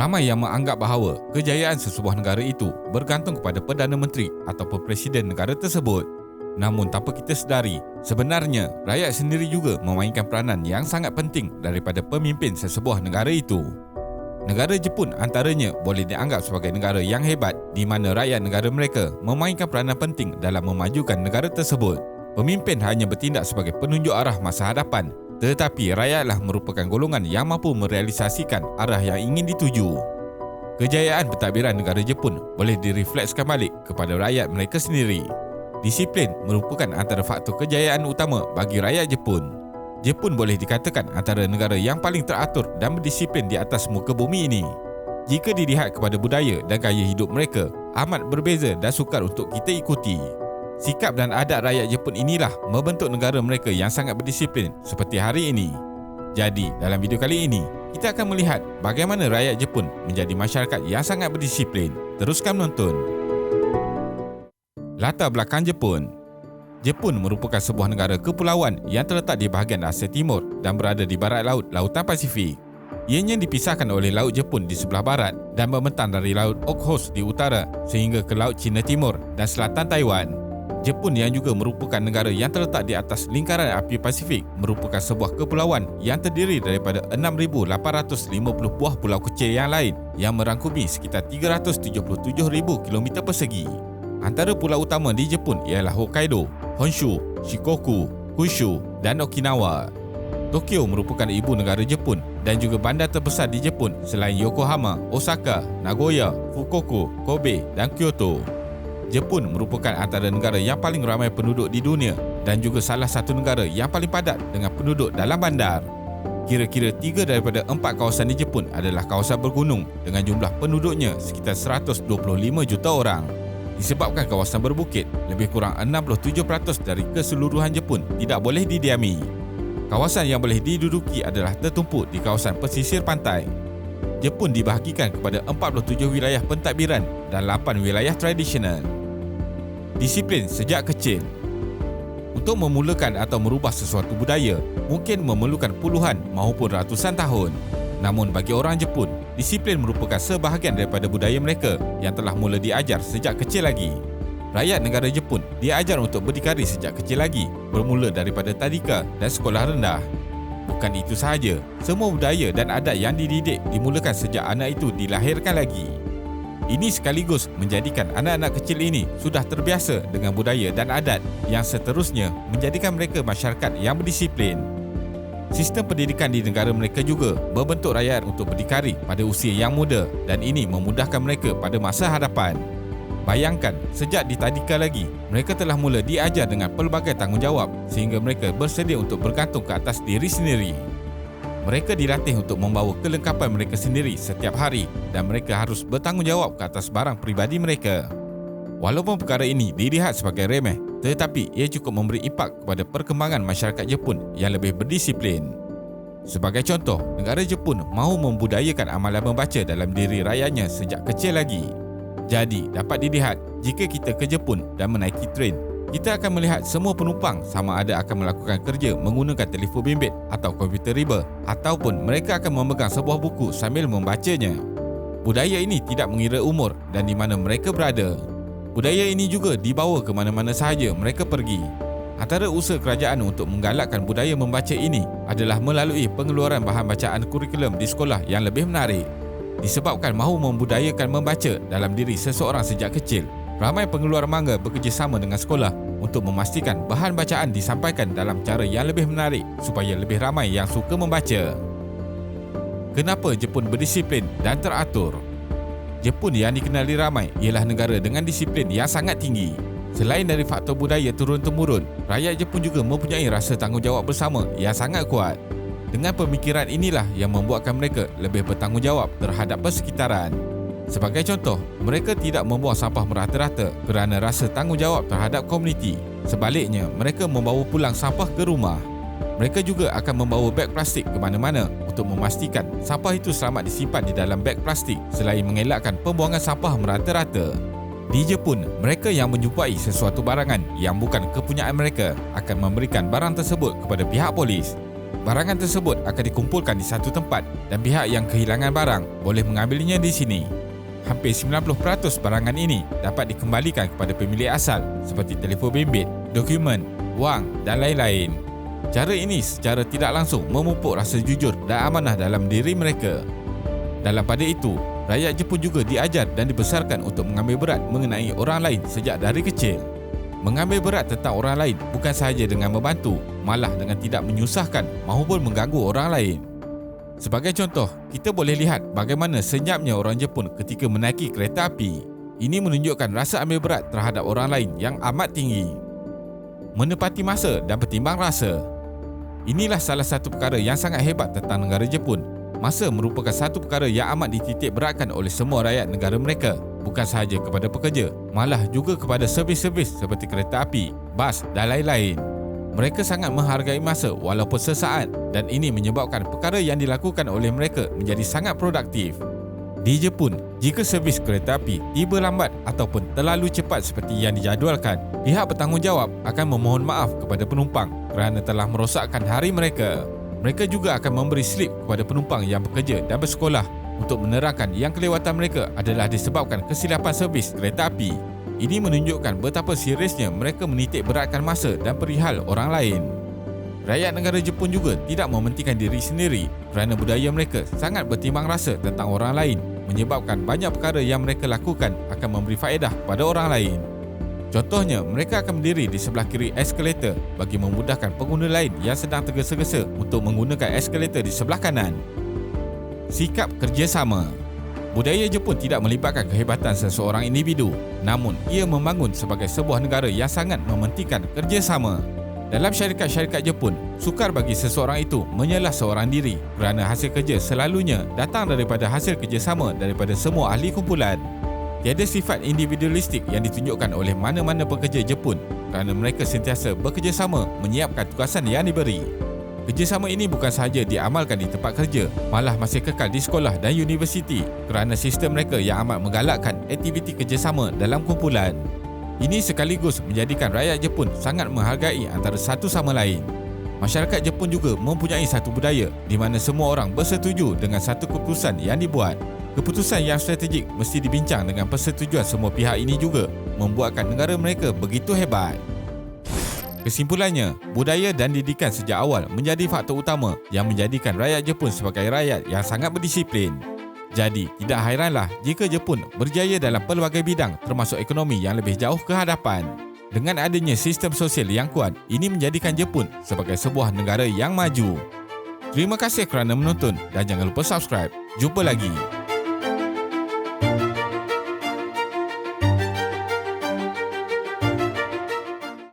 Ramai yang menganggap bahawa kejayaan sesebuah negara itu bergantung kepada Perdana Menteri ataupun Presiden negara tersebut. Namun tanpa kita sedari, sebenarnya rakyat sendiri juga memainkan peranan yang sangat penting daripada pemimpin sesebuah negara itu. Negara Jepun antaranya boleh dianggap sebagai negara yang hebat di mana rakyat negara mereka memainkan peranan penting dalam memajukan negara tersebut. Pemimpin hanya bertindak sebagai penunjuk arah masa hadapan tetapi rakyatlah merupakan golongan yang mampu merealisasikan arah yang ingin dituju. Kejayaan pentadbiran negara Jepun boleh direflekskan balik kepada rakyat mereka sendiri. Disiplin merupakan antara faktor kejayaan utama bagi rakyat Jepun. Jepun boleh dikatakan antara negara yang paling teratur dan berdisiplin di atas muka bumi ini. Jika dilihat kepada budaya dan gaya hidup mereka, amat berbeza dan sukar untuk kita ikuti. Sikap dan adat rakyat Jepun inilah membentuk negara mereka yang sangat berdisiplin seperti hari ini. Jadi, dalam video kali ini, kita akan melihat bagaimana rakyat Jepun menjadi masyarakat yang sangat berdisiplin. Teruskan menonton. Latar belakang Jepun Jepun merupakan sebuah negara kepulauan yang terletak di bahagian Asia Timur dan berada di barat laut Lautan Pasifik. Ianya dipisahkan oleh Laut Jepun di sebelah barat dan membentang dari Laut Okhotsk di utara sehingga ke Laut Cina Timur dan selatan Taiwan. Jepun yang juga merupakan negara yang terletak di atas lingkaran api Pasifik merupakan sebuah kepulauan yang terdiri daripada 6,850 buah pulau kecil yang lain yang merangkumi sekitar 377,000 km persegi. Antara pulau utama di Jepun ialah Hokkaido, Honshu, Shikoku, Kyushu dan Okinawa. Tokyo merupakan ibu negara Jepun dan juga bandar terbesar di Jepun selain Yokohama, Osaka, Nagoya, Fukuoka, Kobe dan Kyoto. Jepun merupakan antara negara yang paling ramai penduduk di dunia dan juga salah satu negara yang paling padat dengan penduduk dalam bandar. Kira-kira tiga daripada empat kawasan di Jepun adalah kawasan bergunung dengan jumlah penduduknya sekitar 125 juta orang. Disebabkan kawasan berbukit, lebih kurang 67% dari keseluruhan Jepun tidak boleh didiami. Kawasan yang boleh diduduki adalah tertumpuk di kawasan pesisir pantai. Jepun dibahagikan kepada 47 wilayah pentadbiran dan 8 wilayah tradisional disiplin sejak kecil. Untuk memulakan atau merubah sesuatu budaya, mungkin memerlukan puluhan maupun ratusan tahun. Namun bagi orang Jepun, disiplin merupakan sebahagian daripada budaya mereka yang telah mula diajar sejak kecil lagi. Rakyat negara Jepun diajar untuk berdikari sejak kecil lagi, bermula daripada tadika dan sekolah rendah. Bukan itu sahaja, semua budaya dan adat yang dididik dimulakan sejak anak itu dilahirkan lagi. Ini sekaligus menjadikan anak-anak kecil ini sudah terbiasa dengan budaya dan adat yang seterusnya menjadikan mereka masyarakat yang berdisiplin. Sistem pendidikan di negara mereka juga membentuk rakyat untuk berdikari pada usia yang muda dan ini memudahkan mereka pada masa hadapan. Bayangkan, sejak di tadika lagi, mereka telah mula diajar dengan pelbagai tanggungjawab sehingga mereka bersedia untuk bergantung ke atas diri sendiri. Mereka dilatih untuk membawa kelengkapan mereka sendiri setiap hari dan mereka harus bertanggungjawab ke atas barang pribadi mereka. Walaupun perkara ini dilihat sebagai remeh, tetapi ia cukup memberi impak kepada perkembangan masyarakat Jepun yang lebih berdisiplin. Sebagai contoh, negara Jepun mahu membudayakan amalan membaca dalam diri rakyatnya sejak kecil lagi. Jadi, dapat dilihat jika kita ke Jepun dan menaiki train, kita akan melihat semua penumpang sama ada akan melakukan kerja menggunakan telefon bimbit atau komputer riba ataupun mereka akan memegang sebuah buku sambil membacanya. Budaya ini tidak mengira umur dan di mana mereka berada. Budaya ini juga dibawa ke mana-mana sahaja mereka pergi. Antara usaha kerajaan untuk menggalakkan budaya membaca ini adalah melalui pengeluaran bahan bacaan kurikulum di sekolah yang lebih menarik. Disebabkan mahu membudayakan membaca dalam diri seseorang sejak kecil, ramai pengeluar manga bekerjasama dengan sekolah untuk memastikan bahan bacaan disampaikan dalam cara yang lebih menarik supaya lebih ramai yang suka membaca. Kenapa Jepun berdisiplin dan teratur? Jepun yang dikenali ramai ialah negara dengan disiplin yang sangat tinggi. Selain dari faktor budaya turun-temurun, rakyat Jepun juga mempunyai rasa tanggungjawab bersama yang sangat kuat. Dengan pemikiran inilah yang membuatkan mereka lebih bertanggungjawab terhadap persekitaran. Sebagai contoh, mereka tidak membuang sampah merata-rata kerana rasa tanggungjawab terhadap komuniti. Sebaliknya, mereka membawa pulang sampah ke rumah. Mereka juga akan membawa beg plastik ke mana-mana untuk memastikan sampah itu selamat disimpan di dalam beg plastik selain mengelakkan pembuangan sampah merata-rata. Di Jepun, mereka yang menjumpai sesuatu barangan yang bukan kepunyaan mereka akan memberikan barang tersebut kepada pihak polis. Barangan tersebut akan dikumpulkan di satu tempat dan pihak yang kehilangan barang boleh mengambilnya di sini. Hampir 90% barangan ini dapat dikembalikan kepada pemilik asal seperti telefon bimbit, dokumen, wang dan lain-lain. Cara ini secara tidak langsung memupuk rasa jujur dan amanah dalam diri mereka. Dalam pada itu, rakyat Jepun juga diajar dan dibesarkan untuk mengambil berat mengenai orang lain sejak dari kecil. Mengambil berat tentang orang lain bukan sahaja dengan membantu, malah dengan tidak menyusahkan maupun mengganggu orang lain. Sebagai contoh, kita boleh lihat bagaimana senyapnya orang Jepun ketika menaiki kereta api. Ini menunjukkan rasa ambil berat terhadap orang lain yang amat tinggi. Menepati masa dan bertimbang rasa. Inilah salah satu perkara yang sangat hebat tentang negara Jepun. Masa merupakan satu perkara yang amat dititik beratkan oleh semua rakyat negara mereka bukan sahaja kepada pekerja, malah juga kepada servis-servis seperti kereta api, bas dan lain-lain. Mereka sangat menghargai masa walaupun sesaat dan ini menyebabkan perkara yang dilakukan oleh mereka menjadi sangat produktif. Di Jepun, jika servis kereta api tiba lambat ataupun terlalu cepat seperti yang dijadualkan, pihak bertanggungjawab akan memohon maaf kepada penumpang kerana telah merosakkan hari mereka. Mereka juga akan memberi slip kepada penumpang yang bekerja dan bersekolah untuk menerangkan yang kelewatan mereka adalah disebabkan kesilapan servis kereta api. Ini menunjukkan betapa seriusnya mereka menitik beratkan masa dan perihal orang lain. Rakyat negara Jepun juga tidak mementingkan diri sendiri kerana budaya mereka sangat bertimbang rasa tentang orang lain menyebabkan banyak perkara yang mereka lakukan akan memberi faedah kepada orang lain. Contohnya, mereka akan berdiri di sebelah kiri eskalator bagi memudahkan pengguna lain yang sedang tergesa-gesa untuk menggunakan eskalator di sebelah kanan sikap kerjasama. Budaya Jepun tidak melibatkan kehebatan seseorang individu, namun ia membangun sebagai sebuah negara yang sangat mementingkan kerjasama. Dalam syarikat-syarikat Jepun, sukar bagi seseorang itu menyelah seorang diri kerana hasil kerja selalunya datang daripada hasil kerjasama daripada semua ahli kumpulan. Tiada sifat individualistik yang ditunjukkan oleh mana-mana pekerja Jepun kerana mereka sentiasa bekerjasama menyiapkan tugasan yang diberi. Kerjasama ini bukan sahaja diamalkan di tempat kerja, malah masih kekal di sekolah dan universiti kerana sistem mereka yang amat menggalakkan aktiviti kerjasama dalam kumpulan. Ini sekaligus menjadikan rakyat Jepun sangat menghargai antara satu sama lain. Masyarakat Jepun juga mempunyai satu budaya di mana semua orang bersetuju dengan satu keputusan yang dibuat. Keputusan yang strategik mesti dibincang dengan persetujuan semua pihak ini juga membuatkan negara mereka begitu hebat. Kesimpulannya, budaya dan didikan sejak awal menjadi faktor utama yang menjadikan rakyat Jepun sebagai rakyat yang sangat berdisiplin. Jadi, tidak hairanlah jika Jepun berjaya dalam pelbagai bidang termasuk ekonomi yang lebih jauh ke hadapan. Dengan adanya sistem sosial yang kuat, ini menjadikan Jepun sebagai sebuah negara yang maju. Terima kasih kerana menonton dan jangan lupa subscribe. Jumpa lagi.